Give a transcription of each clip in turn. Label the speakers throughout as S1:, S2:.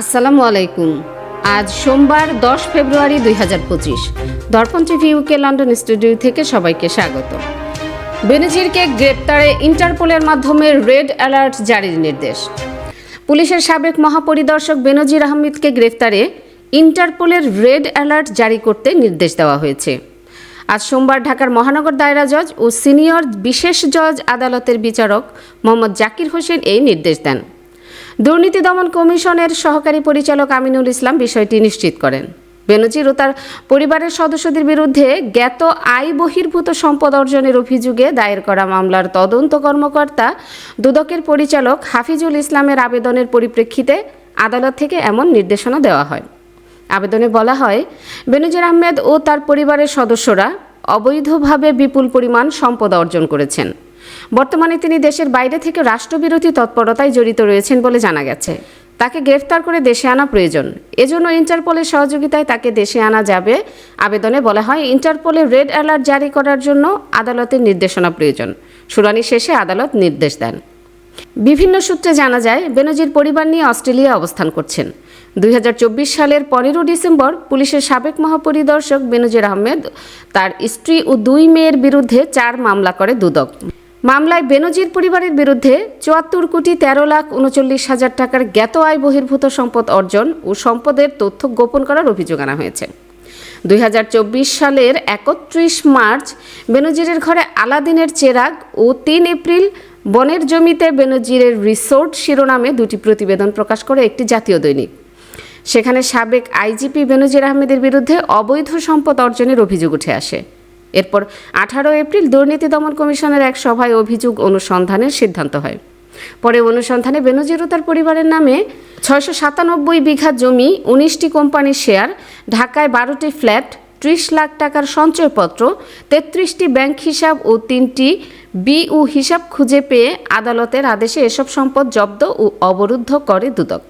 S1: আসসালামু আলাইকুম। আজ সোমবার দশ ফেব্রুয়ারি দুই হাজার পঁচিশ। দর্পণ টিভি ইউকে লন্ডন স্টুডিও থেকে সবাইকে স্বাগত। বেনজিরকে গ্রেপ্তারে ইন্টারপোলের মাধ্যমে রেড অ্যালার্ট জারির নির্দেশ। পুলিশের সাবেক মহাপরিদর্শক বেনজির আহমেদকে গ্রেফতারে ইন্টারপোলের রেড অ্যালার্ট জারি করতে নির্দেশ দেওয়া হয়েছে। আজ সোমবার ঢাকার মহানগর দায়রা জজ ও সিনিয়র বিশেষ জজ আদালতের বিচারক মোহাম্মদ জাকির হোসেন এই নির্দেশ দেন। দুর্নীতি দমন কমিশনের সহকারী পরিচালক আমিনুল ইসলাম বিষয়টি নিশ্চিত করেন। বেনজির ও তার পরিবারের সদস্যদের বিরুদ্ধে জ্ঞাত আয় বহির্ভূত সম্পদ অর্জনের অভিযোগে দায়ের করা মামলার তদন্ত কর্মকর্তা, দুদকের পরিচালক হাফিজুল ইসলামের আবেদনের পরিপ্রেক্ষিতে আদালত থেকে এমন নির্দেশনা দেওয়া হয়। আবেদনে বলা হয়, বেনজির আহমেদ ও তার পরিবারের সদস্যরা অবৈধভাবে বিপুল পরিমাণ সম্পদ অর্জন করেছেন। বর্তমানে তিনি দেশের বাইরে থেকে রাষ্ট্রবিরোধী তৎপরতায় জড়িত রয়েছেন বলে জানা গেছে। তাকে গ্রেফতার করে দেশে আনা প্রয়োজন। এজন্য ইন্টারপোলের সহযোগিতায় তাকে দেশে আনা যাবে। আবেদনে বলা হয়, ইন্টারপোলে রেড অ্যালার্ট জারি করার জন্য আদালতের নির্দেশনা প্রয়োজন। শুনানি শেষে আদালত নির্দেশ দেন। বিভিন্ন সূত্রে জানা যায়, বেনজির পরিবার নিয়ে অস্ট্রেলিয়া অবস্থান করছেন। দুই হাজার চব্বিশ সালের পনেরো ডিসেম্বর পুলিশের সাবেক মহাপরিদর্শক বেনজির আহমেদ তার স্ত্রী ও দুই মেয়ের বিরুদ্ধে চার মামলা করে দুদক। মামলায় বেনজির পরিবারের বিরুদ্ধে চুয়াত্তর কোটি তেরো লাখ উনচল্লিশ হাজার টাকার জ্ঞাত আয় বহির্ভূত সম্পদ অর্জন ও সম্পদের তথ্য গোপন করার অভিযোগ আনা হয়েছে। দুই হাজার চব্বিশ সালের একত্রিশ মার্চ বেনজিরের ঘরে আলাদিনের চেরাগ ও তিন এপ্রিল বনের জমিতে বেনজিরের রিসোর্ট শিরোনামে দুটি প্রতিবেদন প্রকাশ করে একটি জাতীয় দৈনিক। সেখানে সাবেক আইজিপি বেনজির আহমেদের বিরুদ্ধে অবৈধ সম্পদ অর্জনের অভিযোগ উঠে আসে। এরপর আঠারো এপ্রিল দুর্নীতি দমন কমিশনের এক সভায় অভিযোগ অনুসন্ধানের সিদ্ধান্ত হয়। পরে অনুসন্ধানে বেনজির তার পরিবারের নামে ছয়শো সাতানব্বই বিঘা জমি, উনিশটি কোম্পানির শেয়ার, ঢাকায় বারোটি ফ্ল্যাট, ত্রিশ লাখ টাকার সঞ্চয়পত্র, তেত্রিশটি ব্যাংক হিসাব ও তিনটি বিউ হিসাব খুঁজে পেয়ে আদালতের আদেশে এসব সম্পদ জব্দ ও অবরুদ্ধ করে দুদক।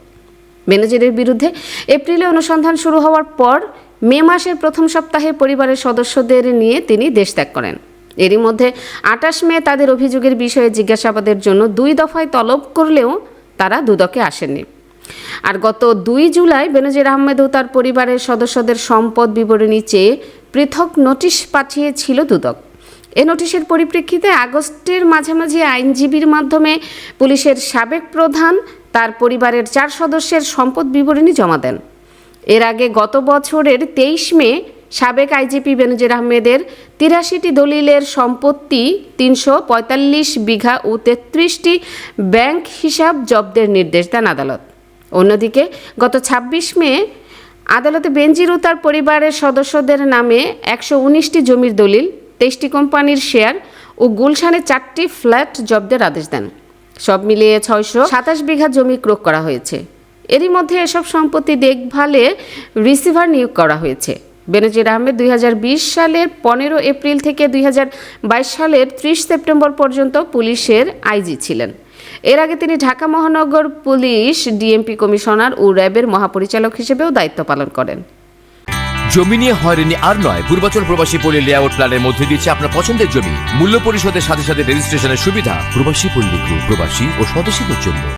S1: বেনজিরের বিরুদ্ধে এপ্রিলে অনুসন্ধান শুরু হওয়ার পর মে মাসের প্রথম সপ্তাহে পরিবারের সদস্যদের নিয়ে তিনি দেশ ত্যাগ করেন। এরই মধ্যে আটাশ মে তাদের অভিযোগের বিষয়ে জিজ্ঞাসাবাদের জন্য দুই দফায় তলব করলেও তারা দুদকে আসেননি। আর গত দুই জুলাই বেনজির আহমেদ ও তার পরিবারের সদস্যদের সম্পদ বিবরণী চেয়ে পৃথক নোটিশ পাঠিয়েছিল দুদক। এ নোটিশের পরিপ্রেক্ষিতে আগস্টের মাঝামাঝি আইনজীবীর মাধ্যমে পুলিশের সাবেক প্রধান, তার পরিবারের চার সদস্যের সম্পদ বিবরণী জমা দেন। এর আগে গত বছরের তেইশ মে সাবেক আইজিপি বেনজির আহমেদের তিরাশিটি দলিলের সম্পত্তি তিনশো পঁয়তাল্লিশ বিঘা ও তেত্রিশটি ব্যাংক হিসাব জব্দের নির্দেশ দেন আদালত। অন্যদিকে গত ২৬ মে আদালতে বেনজির ও তার পরিবারের সদস্যদের নামে একশো উনিশটি জমির দলিল, তেইশটি কোম্পানির শেয়ার ও গুলশানে চারটি ফ্ল্যাট জব্দের আদেশ দেন। সব মিলিয়ে ছয়শো সাতাশ বিঘা জমি ক্রোক করা হয়েছে। এরই মধ্যে এসব সম্পত্তি দেখভালে রিসিভার নিয়োগ করা হয়েছে। বেনজির আহমেদ দুই হাজার বিশ সালের পনেরো এপ্রিল থেকে দুই হাজার বাইশ সালের ত্রিশ সেপ্টেম্বর পর্যন্ত পুলিশের আইজি ছিলেন। এর আগে তিনি ঢাকা মহানগর পুলিশ, ডিএমপি কমিশনার ও র্যাবের মহাপরিচালক হিসেবেও দায়িত্ব পালন করেন।
S2: জমি নিয়ে হয়রানি আর নয়, পূর্বাচল প্রবাসী পল্লী লেআউট প্ল্যানের মধ্যে দিচ্ছে আপনার পছন্দের জমি। মূল্য পরিশোধের সাথে সাথে রেজিস্ট্রেশনের সুবিধা। প্রবাসী পল্লী প্রবাসী ও স্বদেশীদের জন্য।